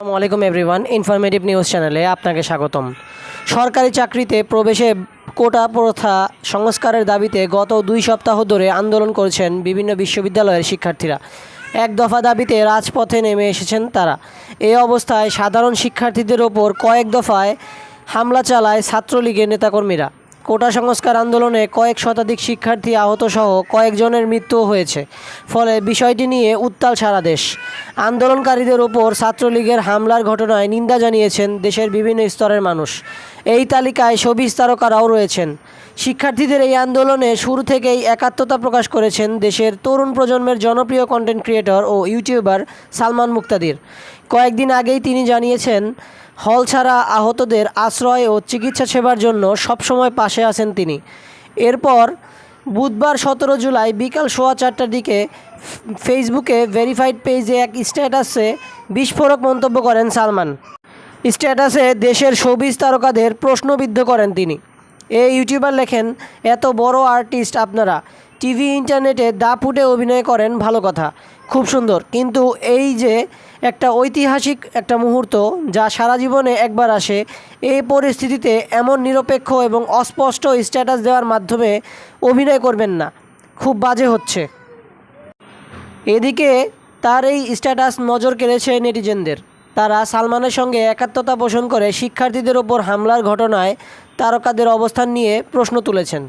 আসসালামু আলাইকুম everyone informative news চ্যানেলে আপনাকে স্বাগতম। সরকারি চাকরিতে প্রবেশে কোটা প্রথা সংস্কারের দাবিতে গত দুই সপ্তাহ ধরে আন্দোলন করেছেন বিভিন্ন বিশ্ববিদ্যালয়ের শিক্ষার্থীরা। এক দফা দাবিতে রাজপথে নেমে এসেছেন তারা। এই অবস্থায় সাধারণ শিক্ষার্থীদের ওপর কয়েক দফায় হামলা চালায় ছাত্রলীগের নেতাকর্মীরা। কোটা সংস্কার আন্দোলনে কয়েক শতাধিক শিক্ষার্থী আহতসহ কয়েকজনের মৃত্যুও হয়েছে। ফলে বিষয়টি নিয়ে উত্তাল সারা দেশ। আন্দোলনকারীদের ওপর ছাত্রলীগের হামলার ঘটনায় নিন্দা জানিয়েছেন দেশের বিভিন্ন স্তরের মানুষ। এই তালিকায় শোবিজ তারকারাও রয়েছেন। শিক্ষার্থীদের এই আন্দোলনে শুরু থেকেই একাত্মতা প্রকাশ করেছেন দেশের তরুণ প্রজন্মের জনপ্রিয় কন্টেন্ট ক্রিয়েটর ও ইউটিউবার সালমান মুক্তাদির। কয়েকদিন আগেই তিনি জানিয়েছেন, হল ছাড়া আহতদের আশ্রয় ও চিকিৎসা সেবার জন্য সবসময় পাশে আছেন তিনি। এরপর বুধবার সতেরো জুলাই বিকাল সোয়া চারটার দিকে ফেসবুকে ভেরিফাইড পেজে এক স্ট্যাটাসে বিস্ফোরক মন্তব্য করেন সালমান। স্ট্যাটাসে দেশের শোবিজ তারকাদের প্রশ্নবিদ্ধ করেন তিনি। এই ইউটিউবার লেখেন, এত বড় আর্টিস্ট আপনারা। টিভি ইন্টারনেটে দা ফুটে অভিনয় করেন ভালো কথা, খুব সুন্দর। কিন্তু এই যে একটা ঐতিহাসিক একটা মুহূর্ত যা সারা জীবনে একবার আসে এই পরিস্থিতিতে এমন নিরপেক্ষ এবং অস্পষ্ট স্ট্যাটাস দেওয়ার মাধ্যমে অভিনয় করবেন না, খুব বাজে হচ্ছে। এদিকে তার এই স্ট্যাটাস নজর কেড়েছে নেটিজেনদের। তারা সালমানের সঙ্গে একাত্মতা পোষণ করে শিক্ষার্থীদের ওপর হামলার ঘটনায় তারকাদের অবস্থান নিয়ে প্রশ্ন তুলেছেন।